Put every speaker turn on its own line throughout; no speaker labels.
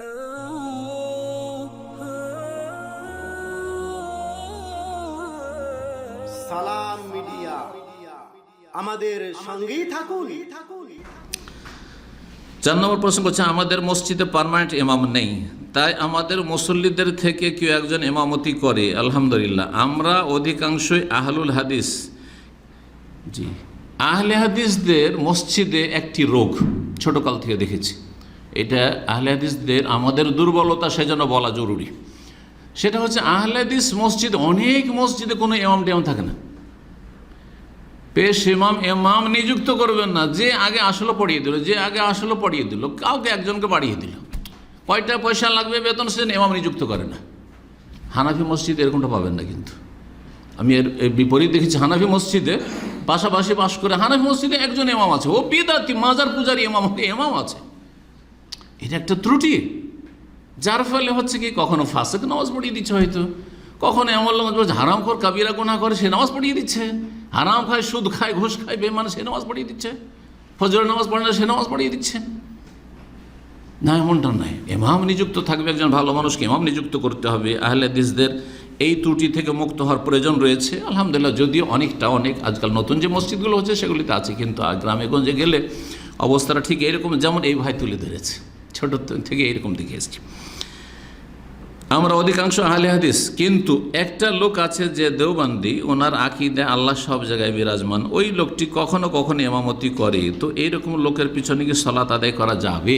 সালাম মিডিয়া। আমাদের সঙ্গেই থাকুন।
চার নম্বর প্রশ্ন করছে আমাদের মসজিদে পার্মানেন্ট ইমাম নেই। তাই আমাদের মুসল্লিদের থেকে কেউ একজন ইমামতি করে। আলহামদুলিল্লাহ। আমরা অধিকাংশই আহলুল হাদিস। জি। আহলে হাদিসদের মসজিদে একটি রোগ ছোটকাল থেকে দেখেছি। এটা আহলে হাদিসদের আমাদের দুর্বলতা সেজন্য বলা জরুরি। সেটা হচ্ছে আহলেদিস মসজিদ, অনেক মসজিদে কোনো এমাম টেমাম থাকে না। পেশ এমাম এমাম নিযুক্ত করবেন না, যে আগে আসলো পড়িয়ে দিল, যে আগে আসলো পড়িয়ে দিল, কাউকে একজনকে বাড়িয়ে দিল। কয়টা পয়সা লাগবে বেতন সে এমাম নিযুক্ত করে না। হানাফি মসজিদ এরকমটা পাবেন না কিন্তু। আমি এর বিপরীত দেখেছি, হানাফি মসজিদে পাশাপাশি বাস করে, হানাফি মসজিদে একজন এমাম আছে, ও বিদাতি, মাজার পূজারি ইমাম এমাম আছে। এটা একটা ত্রুটি। যার ফলে হচ্ছে কি কখনো ফাঁসেক নামাজ পড়িয়ে দিচ্ছে হয়তো। কখনো এমন নামাজ আছে, হারাম কর কাবিরা গুনাহ করে সে নামাজ পড়িয়ে দিচ্ছে। হারাম খায় সুদ খায় ঘুষ খায় বেমান সে নামাজ পড়িয়ে দিচ্ছে। ফজরের নামাজ পড়ে না সে নামাজ পড়িয়ে দিচ্ছে। না এমনটা নয়। এমাম নিযুক্ত থাকবে একজন ভালো মানুষকে এমাম নিযুক্ত করতে হবে। আহলে দিসদের এই ত্রুটি থেকে মুক্ত হওয়ার প্রয়োজন রয়েছে। আলহামদুলিল্লাহ যদিও অনেকটা অনেক। আজকাল নতুন যে মসজিদগুলো হচ্ছে সেগুলিতে আছে কিন্তু গ্রামে গঞ্জে গেলে অবস্থাটা ঠিক এরকম যেমন এই ভাই তুলে ধরেছে। ছোট থেকে এরকম দেখে এসেছি। আমরা অধিকাংশ আহলে হাদিস, কিন্তু একটা লোক আছে যে দেওবান্দি, ওনার আকিদে আল্লাহ সব জায়গায় বিরাজমান। ওই লোকটি কখনো কখনো এমামতি করে। তো এইরকম লোকের পিছনে কি সলাত আদায় করা যাবে?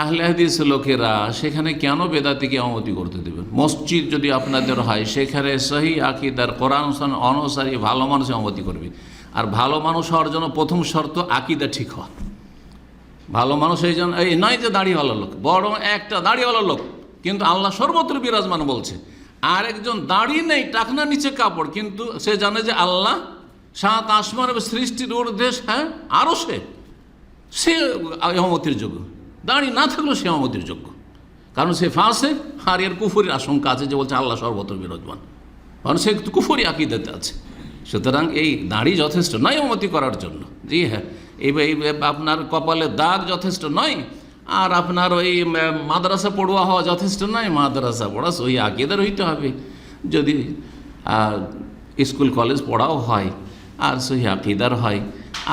আহলে হাদিস লোকেরা সেখানে কেন বেদাতিকে এমামতি করতে দেবেন মসজিদ যদি আপনাদের হয়, সেখানে সহি আকিদার কোরআন অনুসারী ভালো মানুষ এমামতি করবে। আর ভালো মানুষ হওয়ার জন্য প্রথম শর্ত আকিদা ঠিক হওয়া। ভালো মানুষ এই জন্য এই নয় যে দাড়িওয়ালা লোক বড় একটা দাড়িওয়ালা লোক। কিন্তু আল্লাহ সর্বত্র বিরাজমান বলছে আর একজন দাড়ি নেই, টাকনা নিচে কাপড়, কিন্তু সে জানে যে আল্লাহ সাত আসমান সৃষ্টির ঊর্ধ্বে হ্যাঁ আরও সে। সে যোগ্য। দাড়ি না থাকলেও সে এহমতির যোগ্য। কারণ সে ফাঁসে আর এর কুফুরির আশঙ্কা আছে যে বলছে আল্লাহ সর্বত্র বিরাজমান। কারণ সে কুফুরি আকিদাতে আছে। সুতরাং এই দাড়ি যথেষ্ট নয় উন্নতি করার জন্য। জি হ্যাঁ। এই আপনার কপালে দাগ যথেষ্ট নয়, আর আপনার ওই মাদ্রাসা পড়ুয়া হওয়া যথেষ্ট নয়, মাদ্রাসা পড়া সই আকিদার হইতে হবে। যদি স্কুল, কলেজ পড়াও হয়, আর সহি আকিদার হয়,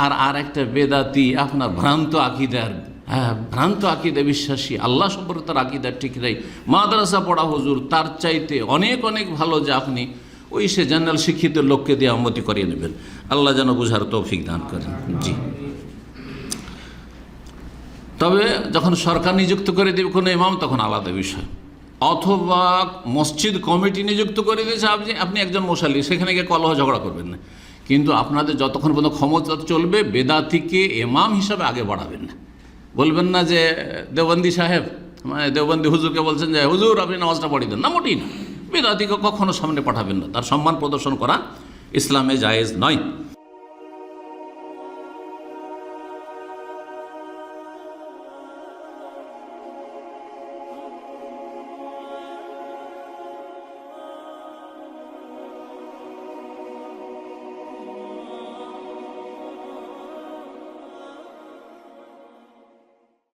আর আর একটা বেদাতি, আপনার ভ্রান্ত আকিদার হ্যাঁ ভ্রান্ত আকিদা বিশ্বাসী, আল্লাহ সম্পর্কে তার আকিদার ঠিক নেই। মাদ্রাসা পড়া হুজুর, তার চাইতে অনেক অনেক ভালো যে আপনি ওই সে জেনারেল শিক্ষিত লোককে দিয়ে আহমতি করিয়ে নেবেন। আল্লাহ যেন বুঝার তৌফিক দান করেন। জি। তবে যখন সরকার নিযুক্ত করে দেবে, কোনো ইমাম, তখন আলাদা বিষয়। অথবা মসজিদ কমিটি নিযুক্ত করে দিয়েছে, আপনি আপনি একজন মশালি, সেখানে গিয়ে কলহ ঝগড়া করবেন না। কিন্তু আপনাদের যতক্ষণ পর্যন্ত ক্ষমতা চলবে, বেদাতিকে এমাম হিসাবে আগে বাড়াবেন না। বলবেন না যে, দেওবন্দি সাহেব মানে দেওবন্দি হুজুরকে বলছেন যে, হুজুর, আপনি নামাজটা পড়িয়ে দেন। না, মোটেই না। বেদাতিকে কখনো সামনে পাঠাবেন না। তার সম্মান প্রদর্শন করা ইসলামে জায়েজ নয়।